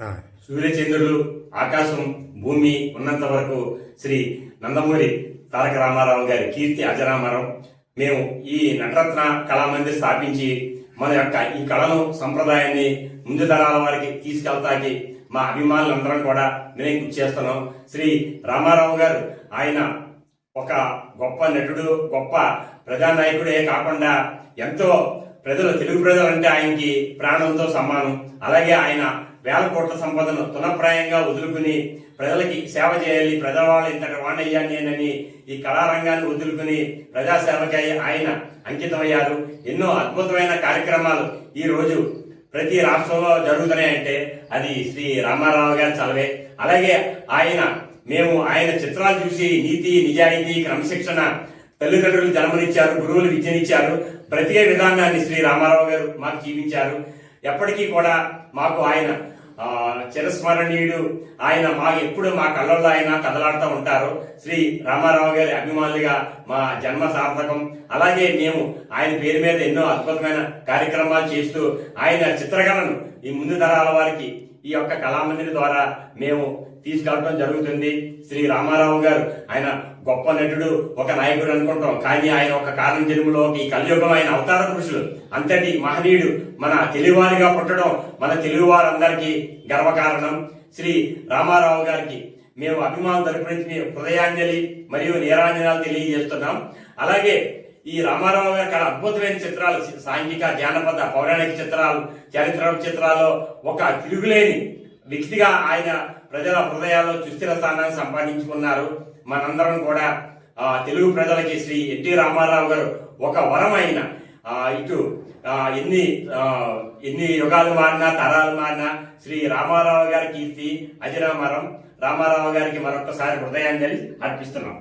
సూర్యచంద్రుడు ఆకాశం భూమి ఉన్నంత వరకు శ్రీ నందమూరి తారక రామారావు గారి కీర్తి అజరామరం. మేము ఈ నటరత్న కళామందిర్ స్థాపించి మన యొక్క ఈ కళను సంప్రదాయాన్ని ముందు తరాల వారికి తీసుకెళ్తాకి మా అభిమానులందరం కూడా మేము చేస్తున్నాం. శ్రీ రామారావు గారు ఆయన ఒక గొప్ప నటుడు గొప్ప ప్రజానాయకుడే కాకుండా ఎంతో ప్రజలు తెలుగు ప్రజలు అంటే ఆయనకి ప్రాణంతో సమానం. అలాగే ఆయన వేల కోట్ల సంపదను తునప్రాయంగా వదులుకుని ప్రజలకి సేవ చేయాలి ప్రజలవాళ్ళు ఇంతటి వాణయ్యాన్ని ఈ కళారంగాన్ని వదులుకుని ప్రజాసేవకై ఆయన అంకితమయ్యారు. ఎన్నో అద్భుతమైన కార్యక్రమాలు ఈ రోజు ప్రతి రాష్ట్రంలో జరుగుతున్నాయంటే అది శ్రీ రామారావు గారి చలవే. అలాగే ఆయన మేము ఆయన చిత్రాలు చూసి నీతి నిజాయితీ క్రమశిక్షణ తల్లిదండ్రులు జన్మనిచ్చారు గురువులు విద్యనిచ్చారు. ప్రతి విధానాన్ని శ్రీ రామారావు గారు మాకు జీవించారు ఎప్పటికీ కూడా మాకు ఆయన చిరస్మరణీయుడు. ఆయన మా ఎప్పుడు మా కళ్ళల్లో ఆయన కదలాడుతూ ఉంటారు. శ్రీ రామారావు గారి అభిమానులుగా మా జన్మ సార్థకం. అలాగే మేము ఆయన పేరు మీద ఎన్నో అద్భుతమైన కార్యక్రమాలు చేస్తూ ఆయన చిత్రకళను ఈ ముందు తరాల వారికి ఈ యొక్క కళామందిరి ద్వారా మేము తీసుకెళ్ళడం జరుగుతుంది. శ్రీ రామారావు గారు ఆయన గొప్ప నటుడు ఒక నాయకుడు అనుకుంటాం. కానీ ఆయన ఒక కారణం జన్మలో ఈ కలియుగం ఆయన అవతార పురుషులు. అంతటి మహనీయుడు మన తెలుగువారిగా పుట్టడం మన తెలుగు వారందరికీ గర్వకారణం. శ్రీ రామారావు గారికి మేము అభిమానం తరపు నుంచి హృదయాంజలి మరియు నీరాంజనాలు తెలియజేస్తున్నాం. అలాగే ఈ రామారావు గారి అద్భుతమైన చిత్రాలు సాంఘిక జానపద పౌరాణిక చిత్రాలు చరిత్ర చిత్రాల్లో ఒక తిరుగులేని వ్యక్తిగా ఆయన ప్రజల హృదయాల్లో సుస్థిర స్థానాన్ని సంపాదించుకున్నారు. మనందరం కూడా తెలుగు ప్రజలకి శ్రీ ఎన్టీ రామారావు గారు ఒక వరం అయిన ఇటు ఎన్ని ఎన్ని యుగాలు మారినా తరాలు మారినా శ్రీ రామారావు గారి కీర్తి అజరామరం రామారావు గారికి మరొకసారి హృదయాంజలి అర్పిస్తున్నాం.